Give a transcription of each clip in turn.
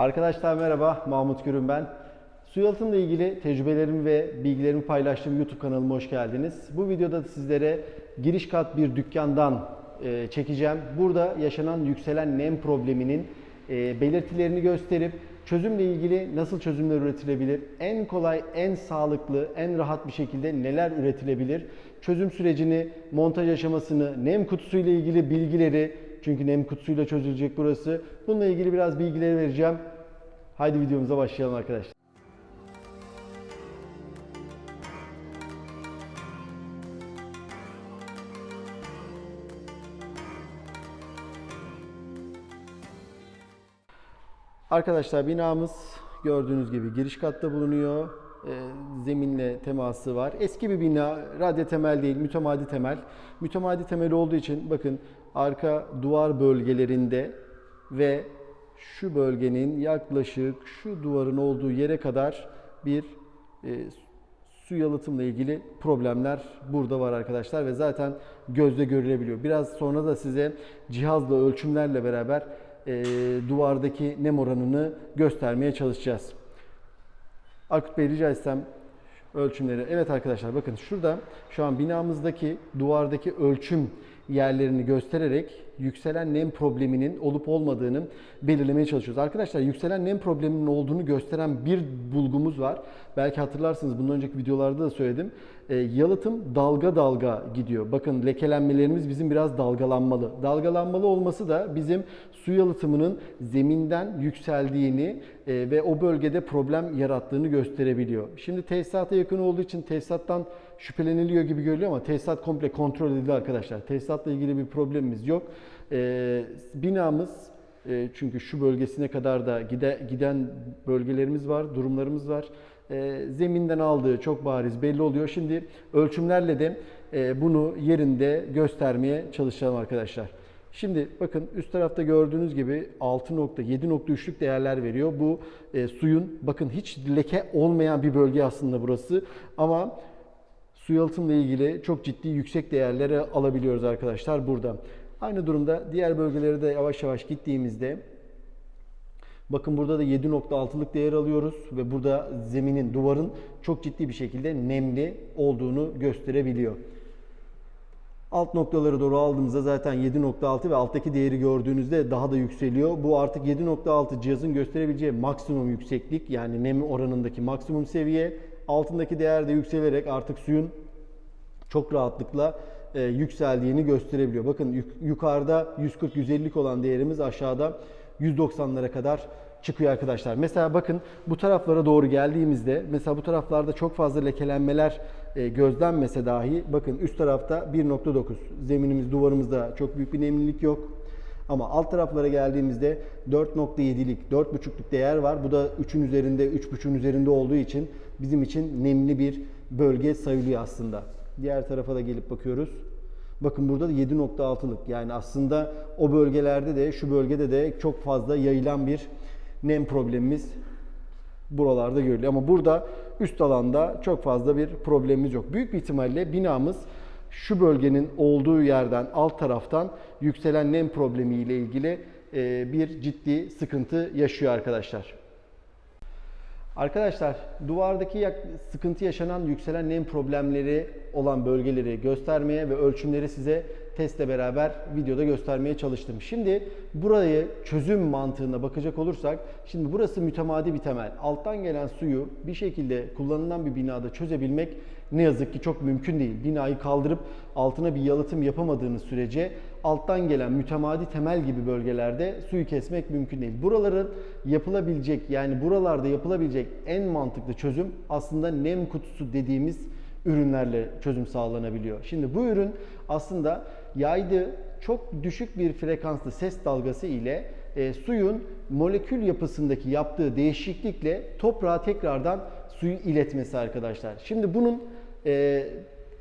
Arkadaşlar merhaba, Mahmut Gürün ben. Su yalıtımla ilgili tecrübelerimi ve bilgilerimi paylaştığım YouTube kanalıma hoş geldiniz. Bu videoda sizlere giriş kat bir dükkandan e, çekeceğim. Burada yaşanan yükselen nem probleminin e, belirtilerini gösterip çözümle ilgili nasıl çözümler üretilebilir, en kolay, en sağlıklı, en rahat bir şekilde neler üretilebilir, çözüm sürecini, montaj aşamasını, nem kutusuyla ilgili bilgileri, çünkü nem kutusuyla çözülecek burası. Bununla ilgili biraz bilgileri vereceğim. Haydi videomuza başlayalım arkadaşlar. Arkadaşlar binamız gördüğünüz gibi giriş katta bulunuyor. E, zeminle teması var. Eski bir bina, radyo temel değil, mütemadi temel. Mütemadi temel olduğu için bakın arka duvar bölgelerinde ve şu bölgenin yaklaşık şu duvarın olduğu yere kadar bir e, su yalıtımla ilgili problemler burada var arkadaşlar ve zaten gözle görülebiliyor. Biraz sonra da size cihazla ölçümlerle beraber e, duvardaki nem oranını göstermeye çalışacağız. Akut Bey rica etsem ölçümleri. Evet arkadaşlar bakın şurada şu an binamızdaki duvardaki ölçüm yerlerini göstererek yükselen nem probleminin olup olmadığını belirlemeye çalışıyoruz. Arkadaşlar yükselen nem probleminin olduğunu gösteren bir bulgumuz var. Belki hatırlarsınız bundan önceki videolarda da söyledim. E, yalıtım dalga dalga gidiyor. Bakın lekelenmelerimiz bizim biraz dalgalanmalı. Dalgalanmalı olması da bizim su yalıtımının zeminden yükseldiğini e, ve o bölgede problem yarattığını gösterebiliyor. Şimdi tesisata yakın olduğu için tesisattan şüpheleniliyor gibi görülüyor ama tesisat komple kontrol edildi arkadaşlar. Tesisatla ilgili bir problemimiz yok. E, binamız e, çünkü şu bölgesine kadar da gide, giden bölgelerimiz var, durumlarımız var. E, zeminden aldığı çok bariz belli oluyor. Şimdi ölçümlerle de e, bunu yerinde göstermeye çalışalım arkadaşlar. Şimdi bakın üst tarafta gördüğünüz gibi 6.7.3'lük değerler veriyor. Bu e, suyun bakın hiç leke olmayan bir bölge aslında burası ama su yalıtımla ilgili çok ciddi yüksek değerleri alabiliyoruz arkadaşlar burada. Aynı durumda diğer bölgelere de yavaş yavaş gittiğimizde bakın burada da 7.6'lık değer alıyoruz ve burada zeminin, duvarın çok ciddi bir şekilde nemli olduğunu gösterebiliyor. Alt noktaları doğru aldığımızda zaten 7.6 ve alttaki değeri gördüğünüzde daha da yükseliyor. Bu artık 7.6 cihazın gösterebileceği maksimum yükseklik yani nem oranındaki maksimum seviye. Altındaki değer de yükselerek artık suyun çok rahatlıkla e, yükseldiğini gösterebiliyor. Bakın yuk- yukarıda 140-150'lik olan değerimiz aşağıda 190'lara kadar çıkıyor arkadaşlar. Mesela bakın bu taraflara doğru geldiğimizde mesela bu taraflarda çok fazla lekelenmeler e, gözlenmese dahi bakın üst tarafta 1.9 zeminimiz duvarımızda çok büyük bir nemlilik yok. Ama alt taraflara geldiğimizde 4.7'lik, 4.5'luk değer var. Bu da 3'ün üzerinde, 3.5'ün üzerinde olduğu için bizim için nemli bir bölge sayılıyor aslında. Diğer tarafa da gelip bakıyoruz. Bakın burada da 7.6'lık. Yani aslında o bölgelerde de şu bölgede de çok fazla yayılan bir nem problemimiz buralarda görülüyor. Ama burada üst alanda çok fazla bir problemimiz yok. Büyük bir ihtimalle binamız şu bölgenin olduğu yerden alt taraftan yükselen nem problemi ile ilgili e, bir ciddi sıkıntı yaşıyor arkadaşlar. Arkadaşlar duvardaki sıkıntı yaşanan yükselen nem problemleri olan bölgeleri göstermeye ve ölçümleri size testle beraber videoda göstermeye çalıştım. Şimdi burayı çözüm mantığına bakacak olursak şimdi burası mütemadi bir temel. Alttan gelen suyu bir şekilde kullanılan bir binada çözebilmek ne yazık ki çok mümkün değil. Binayı kaldırıp altına bir yalıtım yapamadığınız sürece alttan gelen mütemadi temel gibi bölgelerde suyu kesmek mümkün değil. Buraların yapılabilecek yani buralarda yapılabilecek en mantıklı çözüm aslında nem kutusu dediğimiz ürünlerle çözüm sağlanabiliyor. Şimdi bu ürün aslında yaydığı çok düşük bir frekanslı ses dalgası ile e, suyun molekül yapısındaki yaptığı değişiklikle toprağa tekrardan suyu iletmesi arkadaşlar. Şimdi bunun e,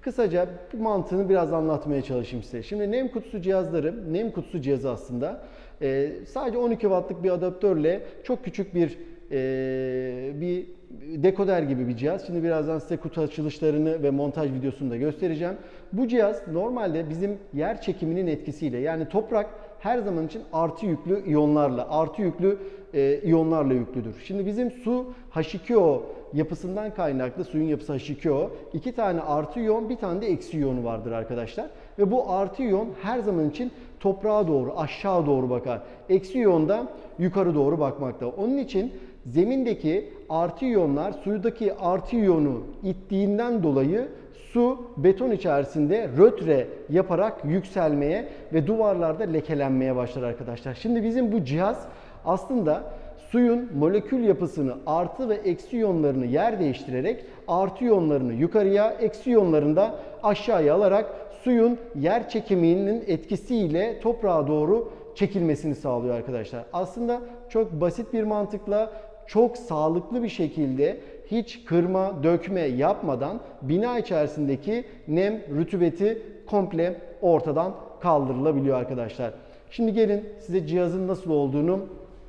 kısaca mantığını biraz anlatmaya çalışayım size. Şimdi nem kutusu cihazları, nem kutusu cihazı aslında e, sadece 12 wattlık bir adaptörle çok küçük bir e, bir dekoder gibi bir cihaz. Şimdi birazdan size kutu açılışlarını ve montaj videosunu da göstereceğim. Bu cihaz normalde bizim yer çekiminin etkisiyle yani toprak her zaman için artı yüklü iyonlarla, artı yüklü e, iyonlarla yüklüdür. Şimdi bizim su H2O yapısından kaynaklı suyun yapısı H2O. iki tane artı iyon, bir tane de eksi iyonu vardır arkadaşlar. Ve bu artı iyon her zaman için toprağa doğru, aşağı doğru bakar. Eksi iyon da yukarı doğru bakmakta. Onun için zemindeki artı iyonlar sudaki artı iyonu ittiğinden dolayı su beton içerisinde rötre yaparak yükselmeye ve duvarlarda lekelenmeye başlar arkadaşlar. Şimdi bizim bu cihaz aslında suyun molekül yapısını artı ve eksi iyonlarını yer değiştirerek artı iyonlarını yukarıya, eksi iyonlarını da aşağıya alarak suyun yer çekiminin etkisiyle toprağa doğru çekilmesini sağlıyor arkadaşlar. Aslında çok basit bir mantıkla çok sağlıklı bir şekilde hiç kırma, dökme yapmadan bina içerisindeki nem, rütubeti komple ortadan kaldırılabiliyor arkadaşlar. Şimdi gelin size cihazın nasıl olduğunu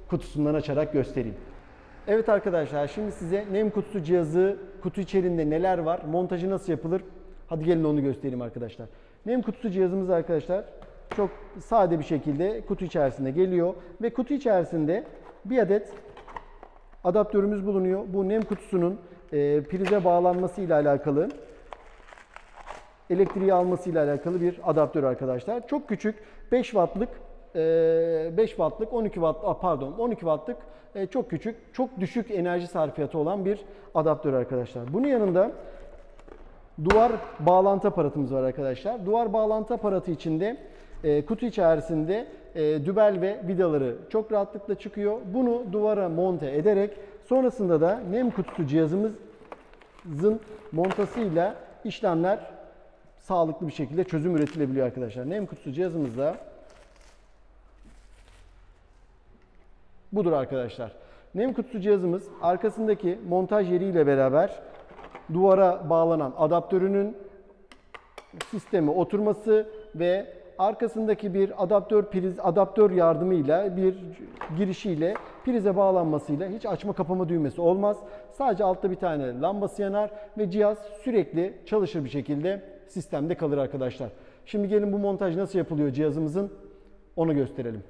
kutusundan açarak göstereyim. Evet arkadaşlar şimdi size nem kutusu cihazı, kutu içerisinde neler var, montajı nasıl yapılır? Hadi gelin onu göstereyim arkadaşlar. Nem kutusu cihazımız arkadaşlar çok sade bir şekilde kutu içerisinde geliyor ve kutu içerisinde bir adet adaptörümüz bulunuyor. Bu nem kutusunun e, prize bağlanması ile alakalı elektriği alması ile alakalı bir adaptör arkadaşlar. Çok küçük 5 wattlık e, 5 wattlık 12 watt pardon 12 wattlık e, çok küçük çok düşük enerji sarfiyatı olan bir adaptör arkadaşlar. Bunun yanında duvar bağlantı aparatımız var arkadaşlar. Duvar bağlantı aparatı içinde e, kutu içerisinde e, dübel ve vidaları çok rahatlıkla çıkıyor. Bunu duvara monte ederek sonrasında da nem kutusu cihazımızın montasıyla işlemler sağlıklı bir şekilde çözüm üretilebiliyor arkadaşlar. Nem kutusu cihazımızda budur arkadaşlar. Nem kutusu cihazımız arkasındaki montaj yeriyle beraber duvara bağlanan adaptörünün sisteme oturması ve arkasındaki bir adaptör priz adaptör yardımıyla bir girişiyle prize bağlanmasıyla hiç açma kapama düğmesi olmaz. Sadece altta bir tane lambası yanar ve cihaz sürekli çalışır bir şekilde sistemde kalır arkadaşlar. Şimdi gelin bu montaj nasıl yapılıyor cihazımızın onu gösterelim.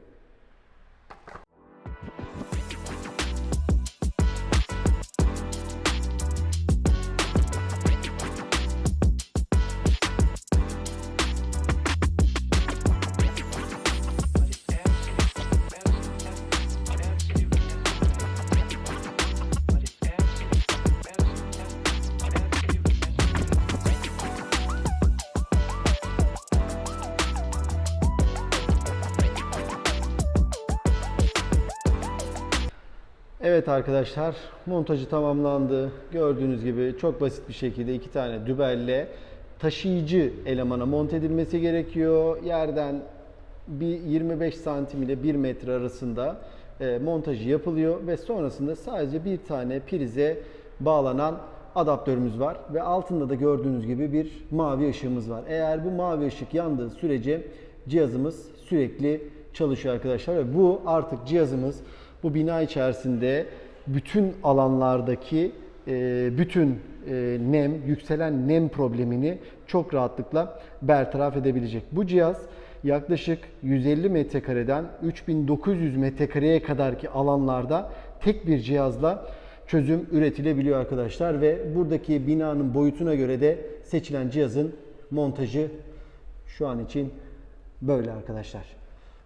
Evet arkadaşlar montajı tamamlandı. Gördüğünüz gibi çok basit bir şekilde iki tane dübelle taşıyıcı elemana monte edilmesi gerekiyor. Yerden bir 25 santim ile 1 metre arasında e, montajı yapılıyor ve sonrasında sadece bir tane prize bağlanan adaptörümüz var ve altında da gördüğünüz gibi bir mavi ışığımız var. Eğer bu mavi ışık yandığı sürece cihazımız sürekli çalışıyor arkadaşlar ve bu artık cihazımız bu bina içerisinde bütün alanlardaki e, bütün e, nem, yükselen nem problemini çok rahatlıkla bertaraf edebilecek. Bu cihaz yaklaşık 150 metrekareden 3900 metrekareye kadarki alanlarda tek bir cihazla çözüm üretilebiliyor arkadaşlar ve buradaki binanın boyutuna göre de seçilen cihazın montajı şu an için böyle arkadaşlar.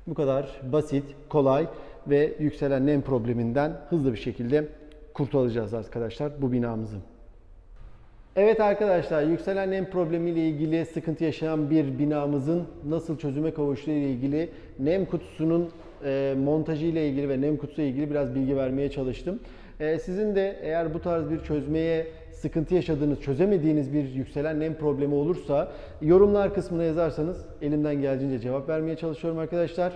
Bu kadar basit, kolay ve yükselen nem probleminden hızlı bir şekilde kurtulacağız arkadaşlar bu binamızı. Evet arkadaşlar yükselen nem problemiyle ilgili sıkıntı yaşayan bir binamızın nasıl çözüme kavuştuğu ile ilgili nem kutusunun e, montajı ile ilgili ve nem kutusu ile ilgili biraz bilgi vermeye çalıştım. E, sizin de eğer bu tarz bir çözmeye sıkıntı yaşadığınız, çözemediğiniz bir yükselen nem problemi olursa yorumlar kısmına yazarsanız elimden geldiğince cevap vermeye çalışıyorum arkadaşlar.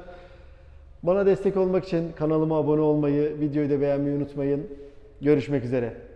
Bana destek olmak için kanalıma abone olmayı, videoyu da beğenmeyi unutmayın. Görüşmek üzere.